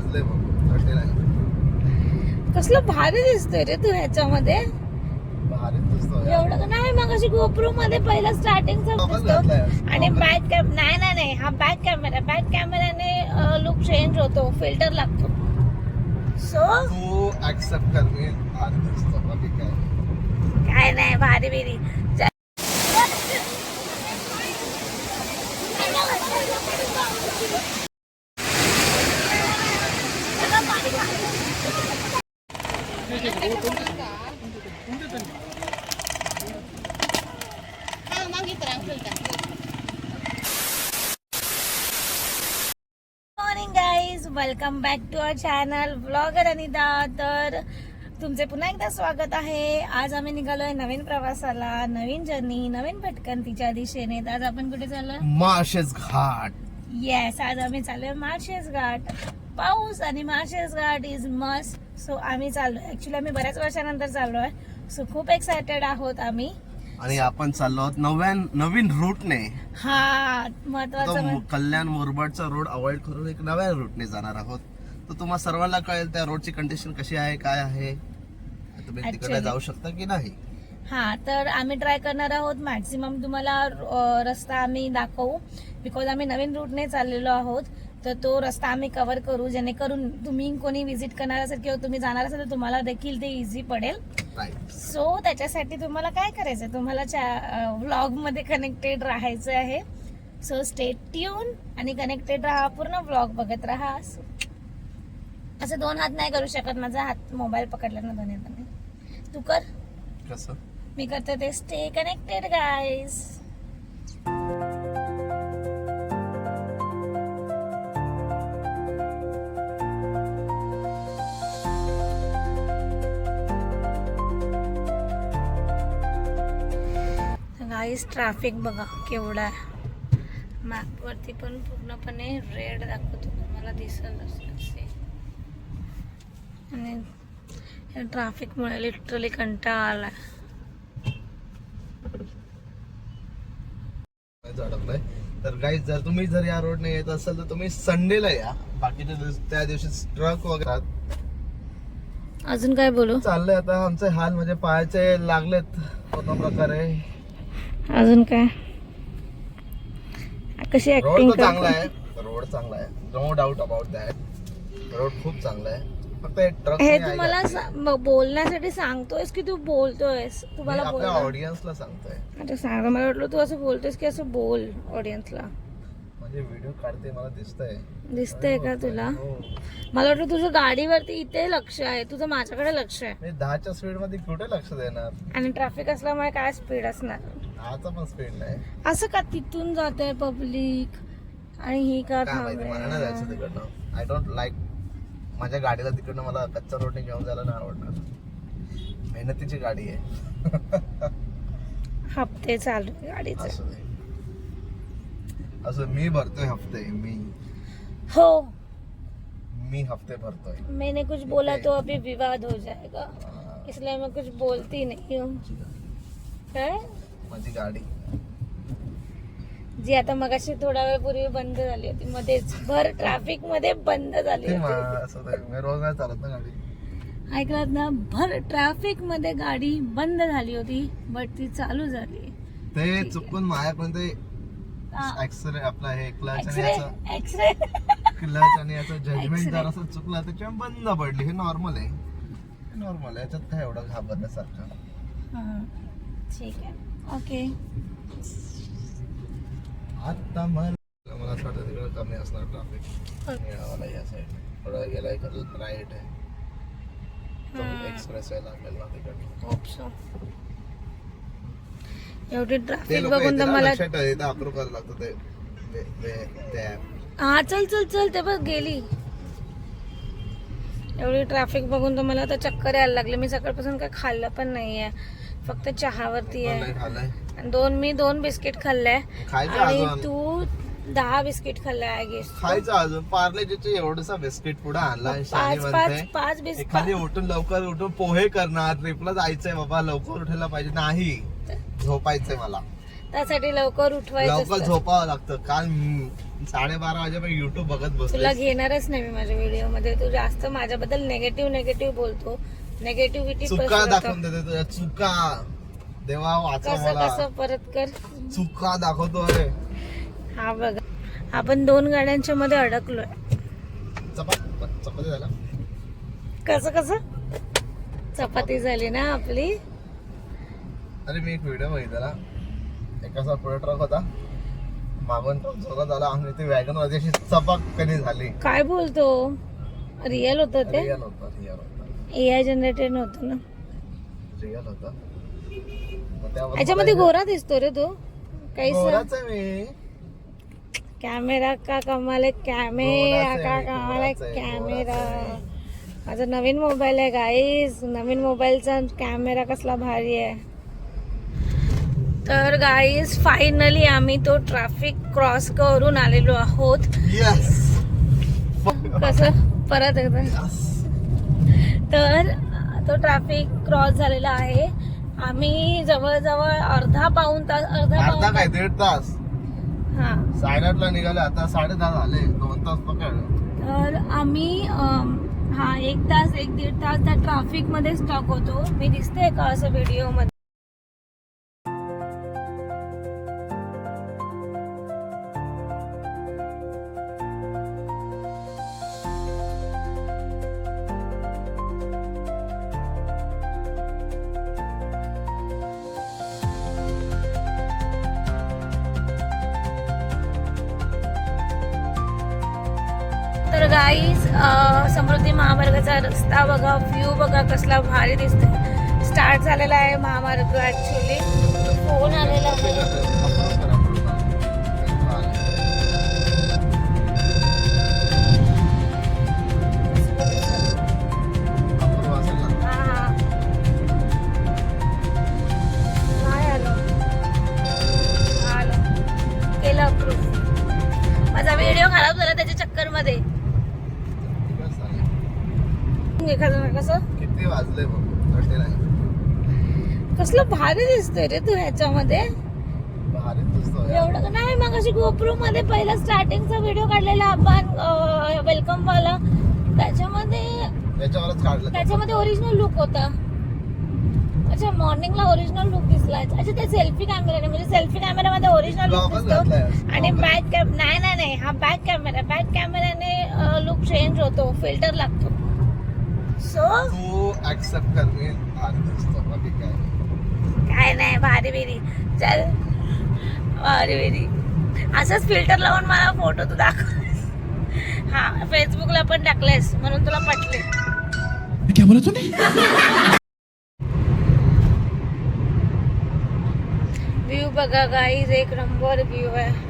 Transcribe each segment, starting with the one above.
मग नाईन कसलं भारी दिसतोय रे तू ह्याच्यामध्ये. एवढं का नाही मग अशी गोप्रो मध्ये पहिला स्टार्टिंग. आणि बॅक कॅम नाही नाही नाही हा बॅक कॅमेरा बॅक कॅमेराने लुक चेंज होतो फिल्टर लागतो. सो तू ऍक्सेप्ट कर मी काय नाही भारी बिरी. Morning guys welcome back to our channel vlogger Anita तर तुमचे पुन्हा एकदा स्वागत आहे. आज आम्ही निघालोय नवीन प्रवासाला नवीन जर्नी नवीन भटकंतीच्या दिशेने. तर आज आपण कुठे चाललोय? माळशेज घाट. येस आज आम्ही चाललोय माळशेज घाट. पाऊस आणि Malshej Ghat is must so आम्ही चाललोय ऍक्च्युली आम्ही बऱ्याच वर्षानंतर चाललोय सो खूप एक्सायटेड आहोत आम्ही. आणि आपण चाललो आहोत नव्या नवीन रूटने हा महत्वाचं कल्याण मुरबाडचा रोड अवॉइड करून एक नव्या रूटने जाणार आहोत. तर तुम्हा सर्वांना कळेल त्या रोडची कंडिशन कशी आहे काय आहे. तुम्ही तिकडे. जाऊ शकता की नाही. हा तर आम्ही ट्राय करणार आहोत. मॅक्सिमम तुम्हाला रस्ता आम्ही दाखवू. बिकॉज आम्ही नवीन रूटने चाललेलो आहोत. तर तो रस्ता आम्ही कव्हर करू जेणेकरून तुम्ही कोणी व्हिजिट करणार असेल किंवा तुम्ही जाणार असेल तर तुम्हाला देखील ते इझी पडेल. सो त्याच्यासाठी तुम्हाला काय करायचं तुम्हाला व्लॉगमध्ये कनेक्टेड राहायचं आहे. सो स्टे ट्यून आणि कनेक्टेड राहा पूर्ण व्लॉग बघत राहा. असं दोन हात नाही करू शकत. माझा हात मोबाईल पकडला ना दोन्ही तू कर. कसं? मी करते ते. Stay connected guys guys traffic बघा केवढा आहे. मॅपवरती पण पूर्णपणे रेड दाखवतो. मला दिसत असे आणि या ट्रॅफिकमुळे लिटरली कंटाळा अडकलंय तर गाईज जर तुम्ही जर या रोडने येत असाल तर तुम्ही संडेला या. बाकीच्या दिवस त्या दिवशी ट्रक वगैरे. अजून काय बोलू? चाललंय आता. आमचे हाल म्हणजे पायाचे लागलेत. पूर्ण प्रकारे अजून काय? कशी ऍक्टिंग चांगला आहे. रोड चांगला आहे. No doubt about that road खूप चांगला आहे. हे हे तू मला सा- बोलण्यासाठी सांगतोयस की तू बोलतोयस? तू मला बोल आपल्या ऑडियन्सला सांगतोय. सांग. मला वाटलं तू असं बोलतोयस की असं बोल ऑडियन्सला म्हणजे व्हिडिओ काढते मला दिसतंय. दिसतंय का तुला? हो. मला वाटलं तुझं गाडीवरती इथे लक्ष आहे तुझं माझ्याकडे लक्ष आहे. मी दहाच्या स्पीडमध्ये कुठे लक्ष देणार? आणि ट्रॅफिक असल्यामुळे काय स्पीड असणार? दहाचा पण स्पीड नाही. असं का तिथून जाते पब्लिक आणि ही का काय माहिती मला नाही जायचं थांबे तिकडनं. आय डोंट लाईक माझ्या गाडीला तिकडनं मला कच्चा रोडने घेऊन जायला नाही आवडणार. मेहनतीची गाडी आहे. हप्ते चालू आहे गाडीचे. असं दे. असं मी भरतोय हफ्ते मी. हो. मी हफ्ते भरतोय. मैंने कुछ बोला तो अभी विवाद हो जाएगा. इसलिए मैं कुछ बोलती नहीं हूँ। काय माझी गाडी जी आता मगाशी थोडा वेळ पूर्वी बंद झाली होती. मध्येच भर ट्रॅफिकमध्ये बंद झाली ते होती. मा- असं ते मी रोज नाही चालत ना गाडी. ऐकलात ना भर ट्रॅफिकमध्ये गाडी बंद झाली होती बट ती चालू झाली. ते चुकून माझ्याकडून ते. ऍक्सरे आपला हे क्लच आणि याचं एक्सरे क्लच आणि याचं जजमेंट X-ray. जर असं चुकलं त्याच्यामुळे बंद पडली हे नॉर्मल आहे. नॉर्मल आहे याच्यात काय एवढं घाबरण्यासारखं? हा. ठीक आहे. ओके आता मला मला असं वाटतं तिकडे कमी असणार ट्रॅफिक निळावाला या साईड थोडं गेला राईट आहे. एक्सप्रेस आहे लागेल ना तिकडे. होप सो एवढी ट्रॅफिक बघून तर मला. हा चल चल चल ते बघ गेली. एवढी ट्रॅफिक बघून तर मला आता चक्कर यायला लागले. मी सकाळपासून काही खाल्लं पण नाहीये. फक्त चहावरती आहे. खाल्लंय? दोन मी दोन बिस्किट खाल्ले खायचं आणि तू दहा बिस्किट खाल्ले आय गेस खायचं अजून? पार्लेजीचे एवढसा बिस्किट पुढे आणला पाच पाच पाच बिस्किट. एखादी उठून लवकर उठून पोहे करणार ट्रिपला जायचंय बाबा लवकर उठायला पाहिजे. नाही. झोपायचंय मला. त्यासाठी लवकर उठवायचं लवकर. झोपावं लागतं. काल साडेबारा वाजेपर्यंत युट्यूब बघत तुला बसले घेणारच नाही मी माझ्या व्हिडिओमध्ये तू जास्त माझ्याबद्दल नेगेटिव्ह नेगेटिव्ह बोलतो. नेगेटिव्हिटी चुका दाखवून देते तुझ्या चुका. देवा वाचा कसं मला. कसं? परत कर. चुका दाखवतो अरे. हा बघा. आपण दोन गाड्यांच्या मध्ये अडकलोय. चपाती झाला? कसं कसं? चपाती झाली ना आपली? अरे मी एक व्हिडिओ बघितला एकाचा पुढे ट्रक होता. मागून ट्रक जोरात आला आणि ते वॅगनमध्ये अशी चपाक कधी झाली. काय बोलतो? रिअल होतं ते? रिअल होता रिअल होता. ए आय जनरेटेड नव्हतं ना? रिअल होता. मग त्यावर याच्यामध्ये मला गोरा दिसतो रे तू. काही गोराच आहे मी. कॅमेरा का कमाल आहे? कॅमेरा गोराच का कमाल आहे गोराच आहे, कॅमेरा गोराच आहे. माझा नवीन मोबाईल आहे गाईस नवीन मोबाईलचा कॅमेरा कसला भारी आहे. तर गाईस फायनली आम्ही तो ट्रॅफिक क्रॉस करून आलेलो आहोत. येस कसं? परत एकदा. तर तो ट्रॅफिक क्रॉस झालेला आहे. आम्ही जवळजवळ अर्धा पाऊन तास अर्धा अर्धा पाऊन काय? दीड तास. हा. साडेआठला निघाले. आता साडे दहा झाले. दोन तास पकड तर आम्ही हा एक तास एक दीड तास त्या ट्रॅफिकमध्ये स्टॉक होतो. मी दिसते का असं व्हिडिओमध्ये? समृद्धी रस्ता बघा व्ह्यू बघा कसला भारी दिसतोय. स्टार्ट झालेला आहे महामार्ग ऍक्च्युली फोन आलेला आहे. माझा व्हिडिओ खराब झाला त्याच्या चक्करमध्ये एखादं कसं? किती वाजले कसलं भारी दिसतोय रे तू ह्याच्यामध्ये. एवढं नाही मग अशी गोप्रो मध्ये पहिला स्टार्टिंगचा व्हिडिओ काढलेला आपण वेलकम वाला त्याच्यामध्ये त्याच्यामध्ये ओरिजिनल लुक होता. अच्छा मॉर्निंगला ओरिजिनल लुक दिसला अच्छा ते सेल्फी कॅमेराने म्हणजे सेल्फी कॅमेरामध्ये ओरिजिनल लुक दिसतो. आणि बॅक कॅम नाही नाही नाही हा बॅक कॅमेरा बॅक कॅमेराने लुक चेंज होतो. फिल्टर लागतो. सो तू ऍक्सेप्ट कर मी भारी दिसतो. बाकी काय काय नाही भारी बिरी. चल. भारी बिरी. असंच फिल्टर लावून मला फोटो तू दाखव. हा फेसबुकला पण टाकलेस म्हणून तुला पटले. क्या बोला तूने व्ह्यू बघा गाईज एक नंबर व्ह्यू आहे.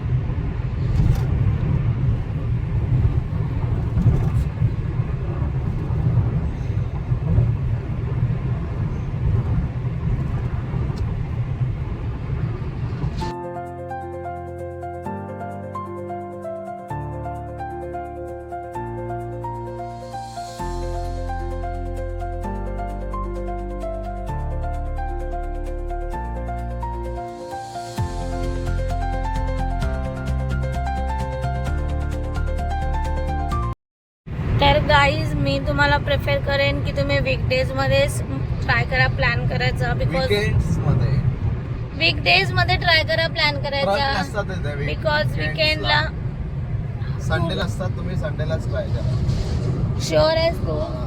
वीकडेज मध्येच ट्राय करा प्लॅन करायचा बिकॉज वीकडेजमध्ये. ट्राय करा प्लॅन करायचा बिकॉज विकेंडला संडेला असतात तुम्ही संडेलाच ट्राय करा. शुअर आहेस तू हा.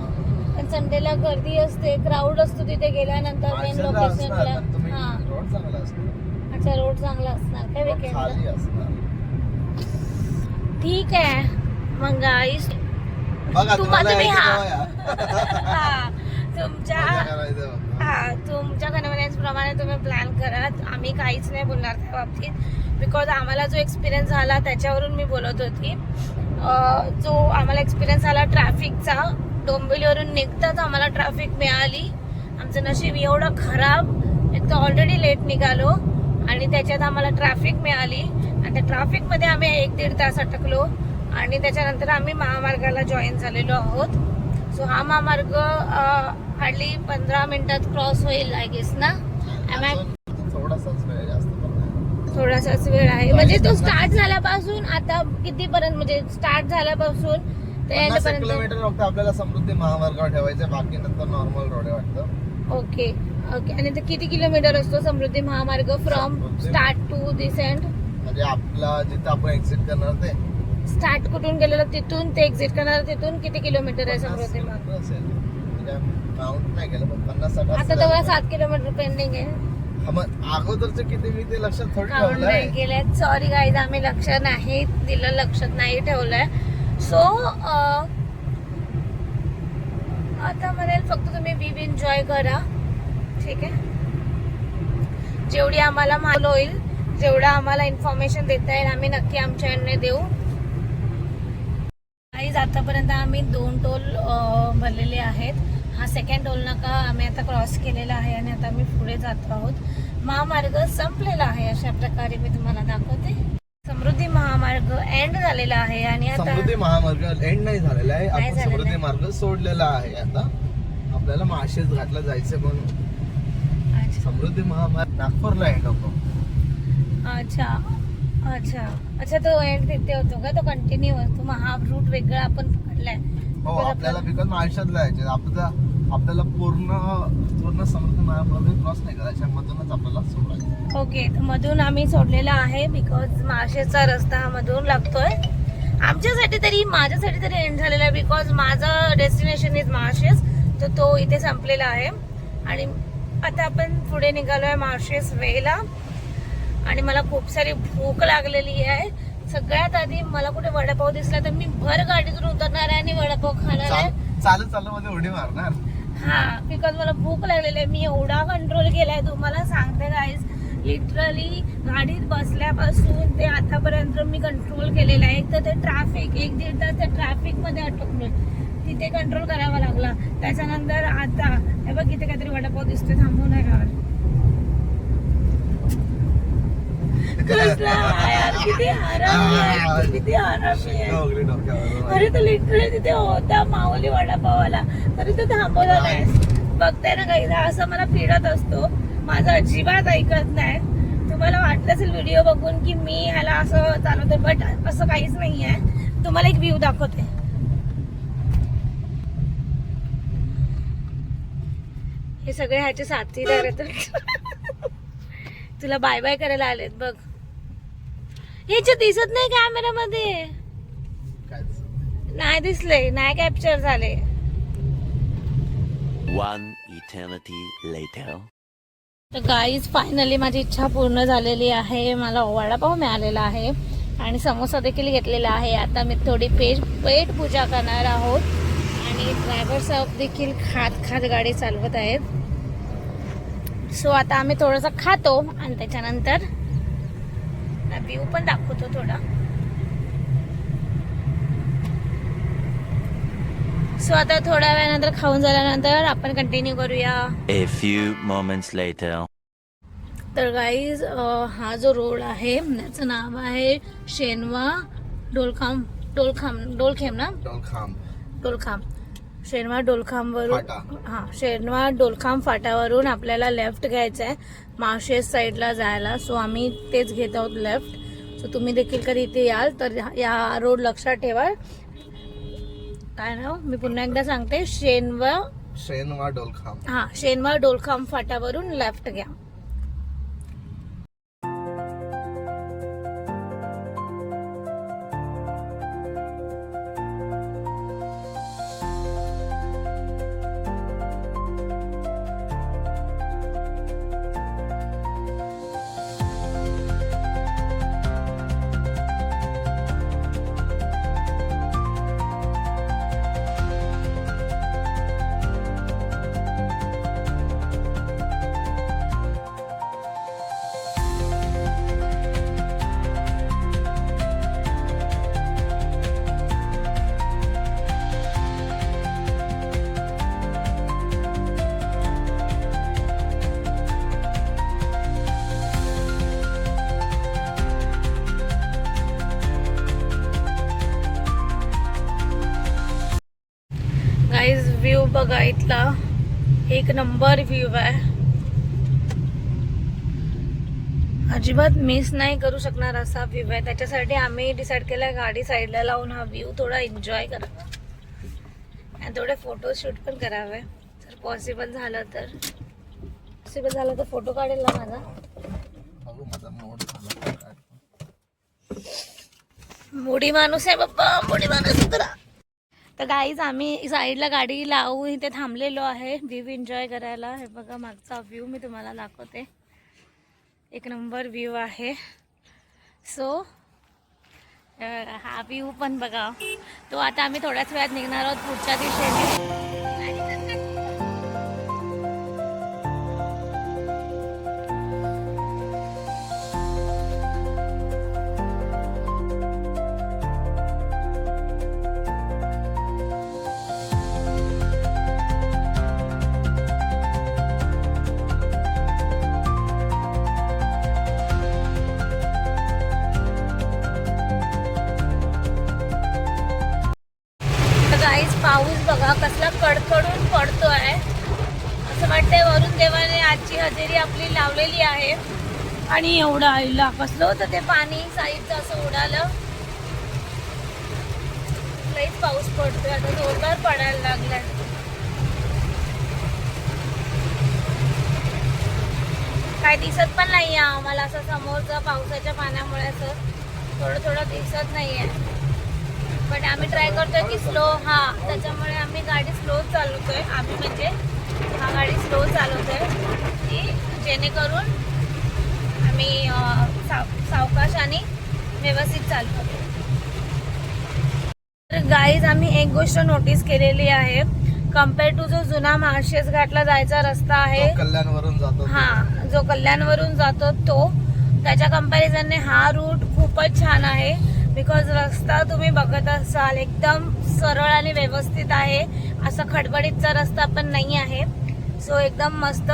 पण संडेला गर्दी असते क्राऊड असतो तिथे गेल्यानंतर मेन लोकेशनला हा. रोड चांगला असणार. अच्छा रोड चांगला असणार काय असणार. ठीक आहे. मग गाईज बघा तुम्हाला यायचं हा. तुमच्या. हा तुमच्या कन्व्हिनियन्स प्रमाणे तुम्ही प्लॅन करा. आम्ही काहीच नाही बोलणार त्या बाबतीत. बिकॉज आम्हाला जो एक्सपिरियन्स झाला त्याच्यावरून मी बोलत होती. अं, जो आम्हाला एक्सपिरियन्स आला ट्रॅफिकचा डोंबिवलीवरून निघताच आम्हाला ट्रॅफिक मिळाली. आमचं नशीब एवढं खराब एक तर ऑलरेडी लेट निघालो आणि त्याच्यात आम्हाला ट्रॅफिक मिळाली. आणि त्या ट्रॅफिकमध्ये आम्ही एक दीड तास अटकलो. आणि त्याच्यानंतर आम्ही महामार्गाला जॉईन झालेलो आहोत. सो हा महामार्ग हार्डली पंधरा मिनिटात क्रॉस होईल आय गेस ना? थोडासाच वेळ आहे. म्हणजे तो स्टार्ट झाल्यापासून आता कितीपर्यंत म्हणजे स्टार्ट झाल्यापासून ते किलोमीटर फक्त आपल्याला समृद्धी महामार्गावर ठेवायचं बाकी नंतर नॉर्मल रोड आहे वाटतं. ओके ओके आणि ते किती किलोमीटर असतो Samruddhi Mahamarg from start to this end म्हणजे आपला जिथं आपण एक्झिट करणार ते स्टार्ट कुठून गेलेलं तिथून ते एक्झिट करणार तिथून किती किलोमीटर आहे समृद्धी म्हणजे आता. तेवढा सात किलोमीटर पेंडिंग आहे. अगोदरचं किती मी ते लक्षात थोडी केले सॉरी गाईज आम्ही लक्ष नाही दिलं लक्षात नाही ठेवलंय. सो आता म्हणेल फक्त तुम्ही वीव एन्जॉय करा. ठीक आहे? जेवढी आम्हाला माल होईल जेवढा आम्हाला इन्फॉर्मेशन देता येईल आम्ही नक्की आमच्या एंडने देऊ. गाईज आतापर्यंत आम्ही दोन टोल भरलेले आहेत. हा सेकंड टोल नाका आम्ही आता क्रॉस केलेला आहे आणि आता आम्ही पुढे जात आहोत. महामार्ग संपलेला आहे अशा प्रकारे मी तुम्हाला दाखवते. समृद्धी महामार्ग एंड झालेला आहे आणि आता समृद्धी महामार्ग एंड नाही झालेला आहे. नाही आपण झालेला समृद्धी आहे. मार्ग सोडलेला आहे आता. आपल्याला माळशेज घाटला जायचं म्हणून. अच्छा. समृद्धी महामार्ग नागपूरला एंड होतो. अच्छा. अच्छा. अच्छा तो एंड तिथे होतो का? तो कंटिन्यू असतो मग हा रूट वेगळा आपण पकडलाय हो आपल्याला बिकॉज माळशेजला जायचे आपल्याला आपल्याला पूर्ण पूर्ण समृद्धी महामार्ग क्रॉस नाही करायच्या मधूनच आपल्याला सोडायचं. ओके तर मधून आम्ही सोडलेला आहे बिकॉज माळशेजचा रस्ता हा मधून लागतोय. आमच्यासाठी तरी माझ्यासाठी तरी एंड झालेला आहे बिकॉज माझं डेस्टिनेशन इज माळशेज तर तो इथे संपलेला आहे. आणि आता आपण पुढे निघालोय माळशेज वेला. आणि मला खूप सारी भूक लागलेली आहे. सगळ्यात आधी मला कुठे वडापाव दिसला तर मी भर गाडीतून उतरणार आहे आणि वडापाव खाणार आहे. चाल- चालत चालत मध्ये उडी मारणार. हा बिकॉज मला भूक लागलेली आहे. मी एवढा कंट्रोल केलाय. तुम्हाला सांगते गाईज लिटरली गाडीत बसल्यापासून ते आतापर्यंत मी कंट्रोल केलेला आहे. एक तर ते ट्रॅफिक एक दीड तास त्या ट्रॅफिकमध्ये अटकलो तिथे कंट्रोल करावा लागला. त्याच्यानंतर आता हे बघ इथे काहीतरी वडापाव दिसतोय. थांबून आहे गावात कसला यार किती हरामी आहे किती हरामी आहे डोंगरी डोक्यावर अरे तो लिटरली तिथे होता माऊली वडापावाला. तरी तो थांबवला नाही. बघताय ना काही असं मला फिरत असतो. माझं अजिबात ऐकत नाही. तुम्हाला वाटलं असेल व्हिडिओ बघून की मी ह्याला असं चालवते बट असं काहीच नाही आहे तुम्हाला एक व्ह्यू दाखवते. हे सगळे ह्याचे साथीदार आहेत. तुला बाय बाय करायला आलेत बघ. ह्याच्या दिसत नाही कॅमेरामध्ये नाही दिसले नाही कॅप्चर झाले. तर गाईज फायनली माझी इच्छा पूर्ण झालेली आहे. मला वडापाव मिळालेला आहे आणि समोसा देखील घेतलेला आहे. आता मी थोडी पेट पेट पूजा करणार आहोत. आणि ड्रायव्हर साहेब देखील खात खात गाडी चालवत आहेत. सो आता आम्ही थोडंसं खातो आणि त्याच्यानंतर व्ह्यू पण दाखवतो थोडा. सो आता थोड्या वेळानंतर खाऊन झाल्यानंतर आपण कंटिन्यू करूया. A few moments later. तर गाईज हा जो रोड आहे त्याचं नाव आहे शेनवा डोलखाम डोलखाम डोलखेम ना? डोलखाम. डोलखाम. शेनवा डोलखाम वरून फाटा. हा शेनवा डोलखाम फाटावरून आपल्याला लेफ्ट घ्यायचं आहे माळशेज साईडला जायला सो आम्ही तेच घेत आहोत लेफ्ट सो तुम्ही देखील कधी इथे याल तर या रोड लक्षात ठेवा काय नाव? मी पुन्हा एकदा सांगते. शेनवा शेनवा डोलखाम हा शेनवा डोलखाम फाटावरून लेफ्ट घ्या. एक नंबर व्ह्यू आहे. अजिबात मिस नाही करू शकणार असा व्ह्यू आहे. त्याच्यासाठी आम्ही डिसाईड केलं गाडी साईडला लावून हा व्ह्यू थोडा एन्जॉय करावा. आणि थोडे फोटोशूट पण करावे. जर पॉसिबल झालं तर. पॉसिबल झालं तर फोटो काढेल ना माझा. मोड माणूस आहे बाप्पा मोडी माणूस. तर गाईज आम्ही साईडला गाडी लावून इथे थांबलेलो आहे. व्ह्यू एन्जॉय करायला. हे बघा मागचा व्ह्यू मी तुम्हाला दाखवते. एक नंबर व्ह्यू आहे. सो हा व्ह्यू पण बघा. तो आता आम्ही थोड्याच वेळात निघणार आहोत पुढच्या दिशेने. आणि एवढं आईला. कसलं होतं ते पाणी साईडचं असं उडालं. लईच पाऊस पडतोय. आता जोरदार पडायला लागलाय. काय दिसत पण नाहीये आम्हाला असं समोरचं पावसाच्या पाण्यामुळे असं थोडं थोडं दिसत नाहीये. पण आम्ही ट्राय करतोय की स्लो हा. त्याच्यामुळे आम्ही गाडी स्लो चालवतोय. आम्ही म्हणजे हा गाडी स्लो चालवतोय. की जेणेकरून आम्ही साव सावकाश आणि व्यवस्थित चालतो तर गाईज आम्ही एक गोष्ट नोटीस केलेली आहे. कंपेअर टू जो जुना माळशेज घाटला जायचा रस्ता आहे कल्याणवरून जातो हा जो कल्याणवरून जातो तो त्याच्या कंपॅरिझनने हा रूट खूपच छान आहे. बिकॉज रस्ता तुम्ही बघत असाल एकदम सरळ आणि व्यवस्थित आहे. असा खडबडीतचा रस्ता पण नाही आहे. सो एकदम मस्त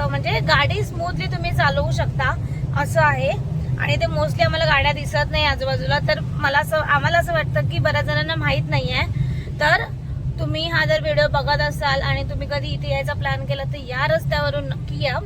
म्हणजे गाडी स्मूथली तुम्ही चालवू शकता असं आहे. आणि ते मोस्टली आम्हाला गाड्या दिसत नाही आजूबाजूला. तर मला असं आम्हाला असं वाटतं की बऱ्याच जणांना माहीत नाही आहे तर तुम्ही हा जर व्हिडिओ बघत असाल आणि तुम्ही कधी इथे यायचा प्लॅन केला तर या रस्त्यावरून नक्की या.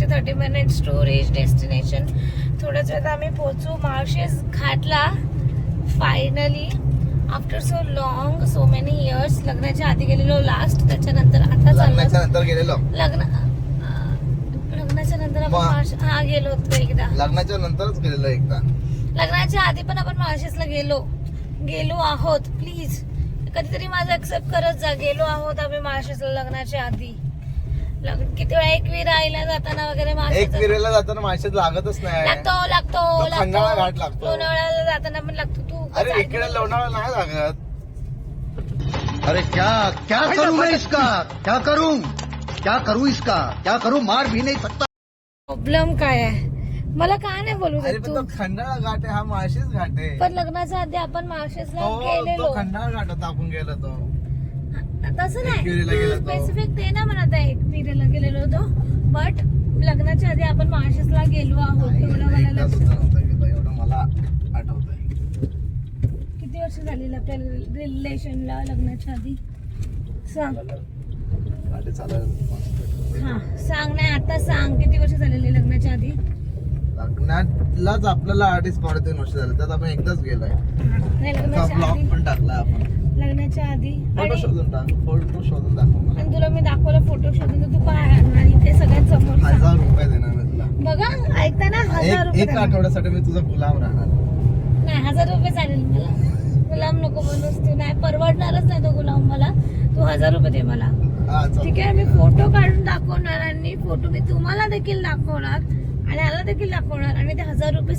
शेवटचे thirty minutes to reach destination थोड्याच वेळात आम्ही पोहोचू Malshej घाटला finally after so long so many years लग्नाच्या आधी गेलेलो लास्ट त्याच्यानंतर आता लग्नाच्या नंतर गेलेलो? लग्न लग्नाच्या नंतर आपण हा गेलो होतो एकदा. लग्नाच्या नंतरच गेलेलो एकदा. लग्नाच्या आधी पण आपण माळशेसला गेलो. गेलो आहोत प्लीज कधीतरी माझं एक्सेप्ट करत जा गेलो आहोत आम्ही माळशेसला लग्नाच्या आधी. किती वेळा एकवीर आईला जाताना वगैरे एक माळशेस विरेला जाताना माशात लागतच नाही. लागतो लागतो तो खंडाळा घाट लागतो. लोणावळ्याला जाताना पण लागतो. तू अरे इकडे ला- लोणावळा नाही लागत. अरे क्या क्या करूं मैं इसका? क्या करूं? क्या करूं इसका? क्या करूं? मार भी नहीं सकता। प्रॉब्लेम काय आहे? मला काय नाही बोलू अरे देत पण तू तो? खंडाळा घाट आहे हा माळशेच घाट आहे. पण लग्नाच्या आधी आपण माळशेसला तो गेलेलो तो खंडाळा घाट होता आपण गेलो तो तसं नाही. स्पेसिफिक ते. ना म्हणत आहे एकविरीला गेलेलो होतो. बट लग्नाच्या आधी आपण माळशेसला गेलो आहोत एवढं मला एवढं मला किती वर्ष झालेलं आपल्या रिलेशनला लग्नाच्या आधी? सांग. हा सांग नाही आता सांग किती वर्ष झालेले लग्नाच्या आधी? लग्नातलाच आपल्याला अडीच पावणे तीन वर्ष झाले त्यात आपण एकदाच गेलोय. ब्लॉग पण टाकला आपण. लग्नाच्या आधी. फोटो शोधून टाक फोटो शोधून दाखव मला. आणि तुला मी दाखवलं फोटो शोधून तू काय आणणार? इथे सगळ्यात समोर. हजार रुपये देणार मी तुला. बघा ऐकताना हजार रुपये एक. आठवड्यासाठी मी तुझा गुलाम राहणार. नाही हजार रुपये चालेल मला. गुलाम नको बनूस तू. नाही परवडणारच नाही तो गुलाम मला. तू हजार रुपये दे मला. ठीक आहे मी फोटो काढून दाखवणार आणि फोटो मी तुम्हाला देखील दाखवणार. आणि याला देखील दाखवणार. आणि ते हजार रुपये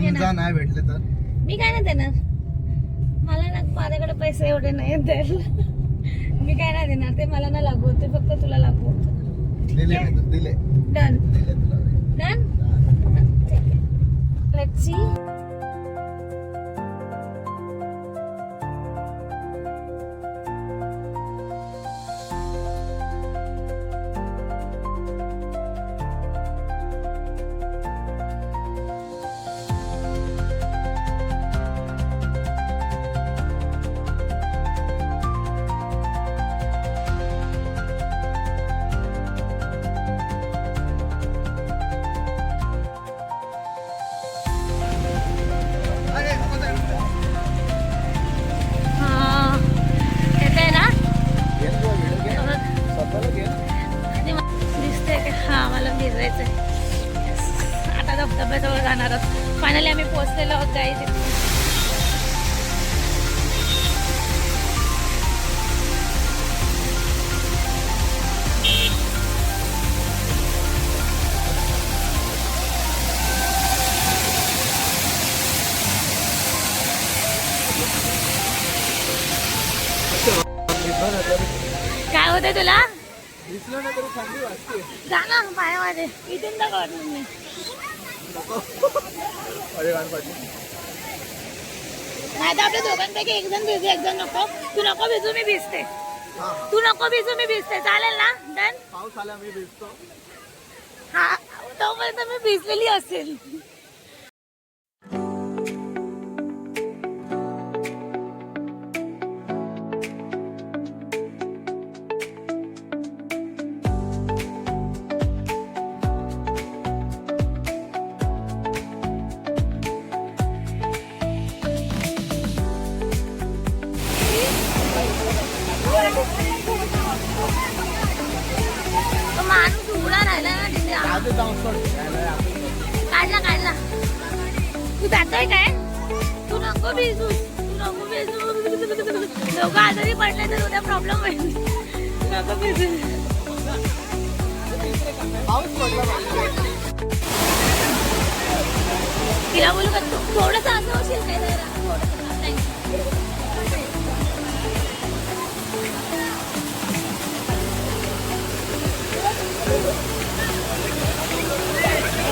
घेणार. नाही भेटले तर. मी काय नाही देणार? मला ना माझ्याकडे पैसे एवढे नाही मी काय नाही देणार ते मला ना लागू ते फक्त तुला लागू दिले डन डन लेट्स सी काय होतंय तुला? दिसलं ना तरी थंडी वाजते. जा ना पायामध्ये. इथून तर काढून मी. अरे गणपती. नाही तर आपल्या दोघांपैकी एक जण भिजू एक जण नको. तू नको भिजू मी भिजते. हा. तू नको भिजू मी भिजते. चालेल ना? डन? पाऊस आला मी भिजतो. हा तोपर्यंत मी भिजलेली असेल. काढला काढला. तू जातोय काय? तू नको भिजू. तू नको भिजू. लोक आजारी पडले तर उद्या प्रॉब्लेम होईल. नको भिजू. तिला बोलू का तू? थोडस असं होशील काय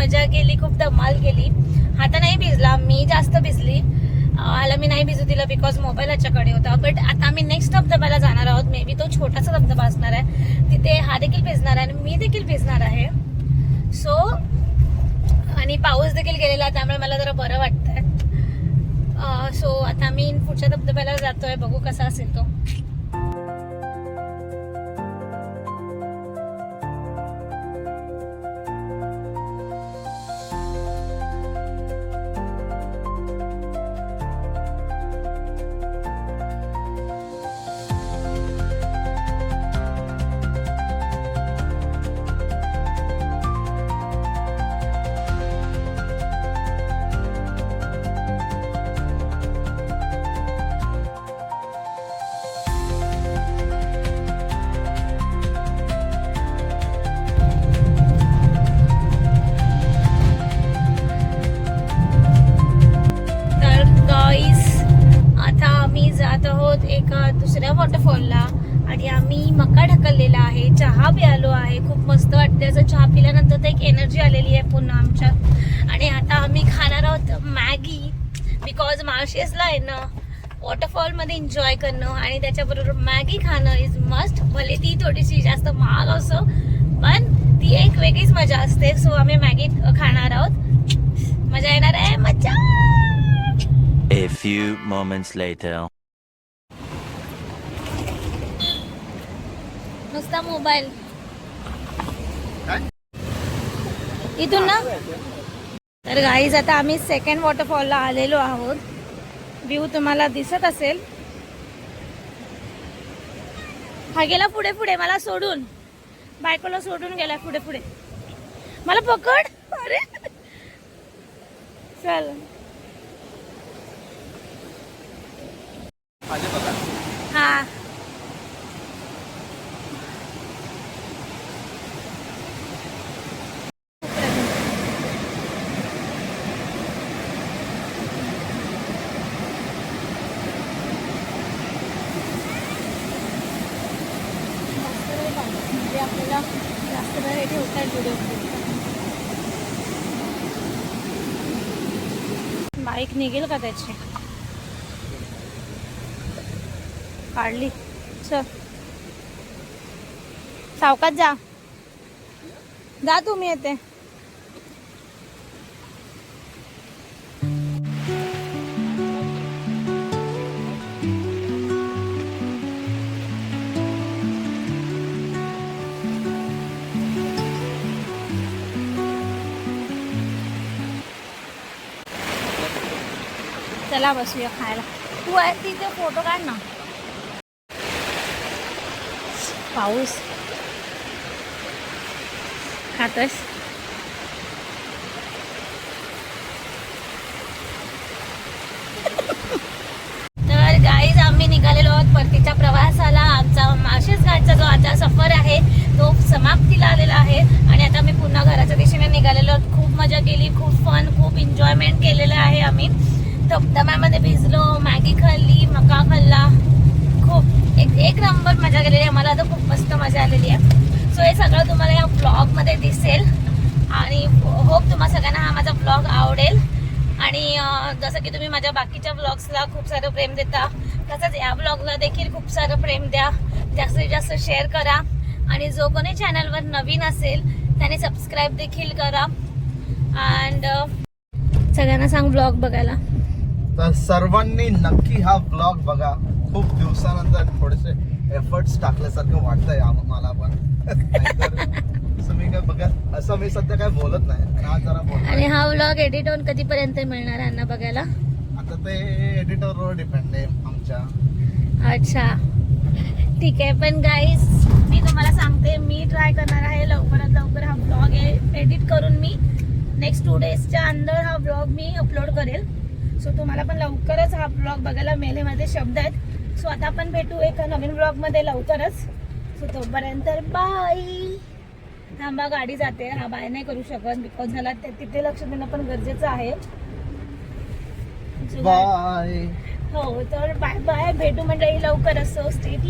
मजा केली खूप धमाल केली. हा तर नाही भिजला मी जास्त भिजली. आला मी नाही भिजू दिला बिकॉज मोबाईल याच्याकडे होता. बट आता आम्ही नेक्स्ट धबधब्याला जाणार आहोत. मे बी तो छोटासा धबधबा असणार आहे. तिथे हा देखील भिजणार आहे आणि मी देखील भिजणार आहे. सो आणि पाऊस देखील गेलेला आहे, त्यामुळे मला जरा बरं वाटतंय. सो आता मी पुढच्या धबधब्याला जातोय. बघू कसा असेल तो. पुन्हा आमच्यात. आणि आता आम्ही खाणार आहोत मॅगी. बिकॉज माळशेसला आहे ना वॉटरफॉलमध्ये एन्जॉय करणं आणि त्याच्याबरोबर मॅगी खाणं इज मस्ट भले ती थोडीशी जास्त महाग असो पण ती एक वेगळीच मजा असते. सो आम्ही मॅगी खाणार आहोत. मजा येणार आहे? मजा A few moments later. नुसता मोबाईल काय? इथून ना? तर गाईज आता आम्ही सेकंड वॉटरफॉलला आलेलो आहोत. व्ह्यू तुम्हाला दिसत असेल. हा गेला पुढे पुढे मला सोडून. बायकोला सोडून गेला पुढे पुढे. मला पकड. अरे. चल. हा म्हणजे आपल्याला जास्त वेळ हे ठेवता येईल व्हिडिओ बाईक निघेल का त्याची? काढली. चल. सावकात जा. जा तुम्ही येते. चला बसूया खायला. तू आहे तिथे फोटो काढ ना. पाऊस. खातोस तर गाईज आम्ही निघालेलो आहोत परतीच्या प्रवासाला. आमचा माशेस घाटचा जो आजचा सफर आहे तो समाप्तीला आलेला आहे. आणि आता आम्ही पुन्हा घराच्या दिशेने निघालेलो आहोत. खूप मजा केली खूप फन खूप एन्जॉयमेंट केलेलं आहे आम्ही. धबधब्यामध्ये भिजलो मॅगी खाल्ली मका खाल्ला खूप एक एक नंबर मजा गेलेली आहे. मला तर खूप मस्त मजा आलेली आहे. सो हे सगळं तुम्हाला या ब्लॉगमध्ये दिसेल. आणि होप तुम्हाला सगळ्यांना हा माझा ब्लॉग आवडेल. आणि जसं की तुम्ही माझ्या बाकीच्या ब्लॉग्सला खूप सारं प्रेम देता तसंच या ब्लॉगला देखील खूप सारं प्रेम द्या. जास्तीत जास्त शेअर करा. आणि जो कोणी चॅनलवर नवीन असेल त्याने सबस्क्राईब देखील करा. अँड सगळ्यांना सांग ब्लॉग बघायला. तर सर्वांनी नक्की हा ब्लॉग बघा. खूप दिवसानंतर थोडेसे एफर्ट्स टाकल्यासारखं वाटतंय मला पण. असं मी काय बघत असं मी सध्या काय बोलत नाही. आज जरा आणि. हा व्लॉग एडिट होऊन कधीपर्यंत मिळणार यांना बघायला? आता ते एडिटरवर डिपेंड आहे आमच्या. अच्छा. ठीक आहे पण गाईज मी तुम्हाला सांगते मी ट्राय करणार आहे. लवकरात लवकर हा ब्लॉग एडिट करून मी नेक्स्ट टू डेजच्या अंदर हा ब्लॉग मी अपलोड करेल. सो तुम्हाला पण लवकरच हा ब्लॉग बघायला मिळेल. हे माझे शब्द आहेत. सो आता आपण भेटू एका नवीन ब्लॉगमध्ये लवकरच. सो तोपर्यंत बाय थांबा गाडी जाते. हा बाय नाही करू शकत. बिकॉज झाला ते तिथे लक्ष देणं पण गरजेचं आहे. बाय हो तर बाय बाय भेटू म्हणजे लवकरच. So state